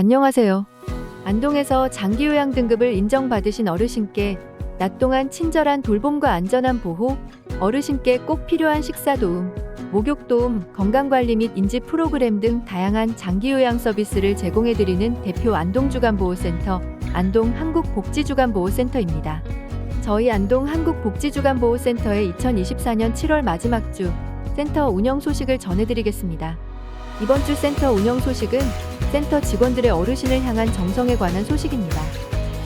안녕하세요. 안동에서 장기요양 등급을 인정받으신 어르신께 낮 동안 친절한 돌봄과 안전한 보호, 어르신께 꼭 필요한 식사 도움, 목욕 도움, 건강관리 및 인지 프로그램 등 다양한 장기요양 서비스를 제공해드리는 대표 안동주간보호센터 안동 한국복지주간보호센터입니다. 저희 안동 한국복지주간보호센터의 2024년 7월 마지막 주 센터 운영 소식을 전해드리겠습니다. 이번 주 센터 운영 소식은 센터 직원들의 어르신을 향한 정성에 관한 소식입니다.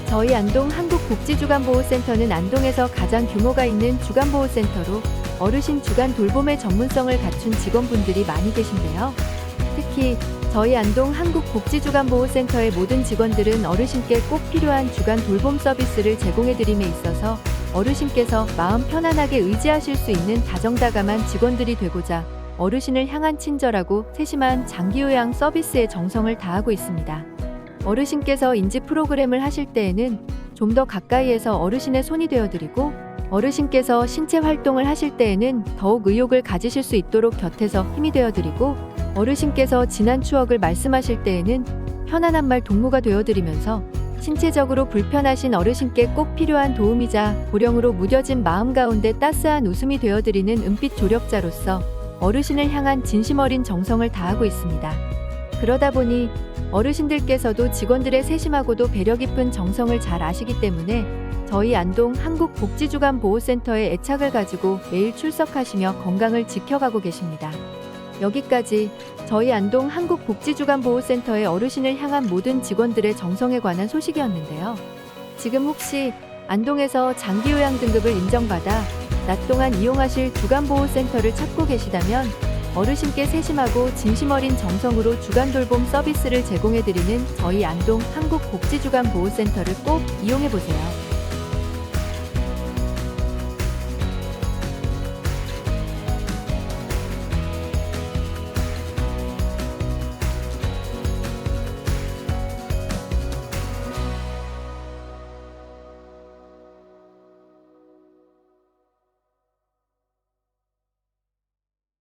저희 안동 한국복지주간보호센터는 안동에서 가장 규모가 있는 주간보호센터로 어르신 주간 돌봄의 전문성을 갖춘 직원분들이 많이 계신데요. 특히 저희 안동 한국복지주간보호센터의 모든 직원들은 어르신께 꼭 필요한 주간 돌봄 서비스를 제공해드림에 있어서 어르신께서 마음 편안하게 의지하실 수 있는 다정다감한 직원들이 되고자 어르신을 향한 친절하고 세심한 장기요양 서비스에 정성을 다하고 있습니다. 어르신께서 인지 프로그램을 하실 때에는 좀 더 가까이에서 어르신의 손이 되어드리고 어르신께서 신체 활동을 하실 때에는 더욱 의욕을 가지실 수 있도록 곁에서 힘이 되어드리고 어르신께서 지난 추억을 말씀하실 때에는 편안한 말 동무가 되어드리면서 신체적으로 불편하신 어르신께 꼭 필요한 도움이자 고령으로 무뎌진 마음 가운데 따스한 웃음이 되어드리는 은빛 조력자로서 어르신을 향한 진심 어린 정성을 다하고 있습니다. 그러다 보니 어르신들께서도 직원들의 세심하고도 배려 깊은 정성을 잘 아시기 때문에 저희 안동 한국복지주간보호센터에 애착을 가지고 매일 출석하시며 건강을 지켜가고 계십니다. 여기까지 저희 안동 한국복지주간보호센터의 어르신을 향한 모든 직원들의 정성에 관한 소식이었는데요. 지금 혹시 안동에서 장기요양 등급을 인정받아 낮 동안 이용하실 주간보호센터를 찾고 계시다면 어르신께 세심하고 진심 어린 정성으로 주간 돌봄 서비스를 제공해드리는 저희 안동 한국복지주간보호센터를 꼭 이용해보세요.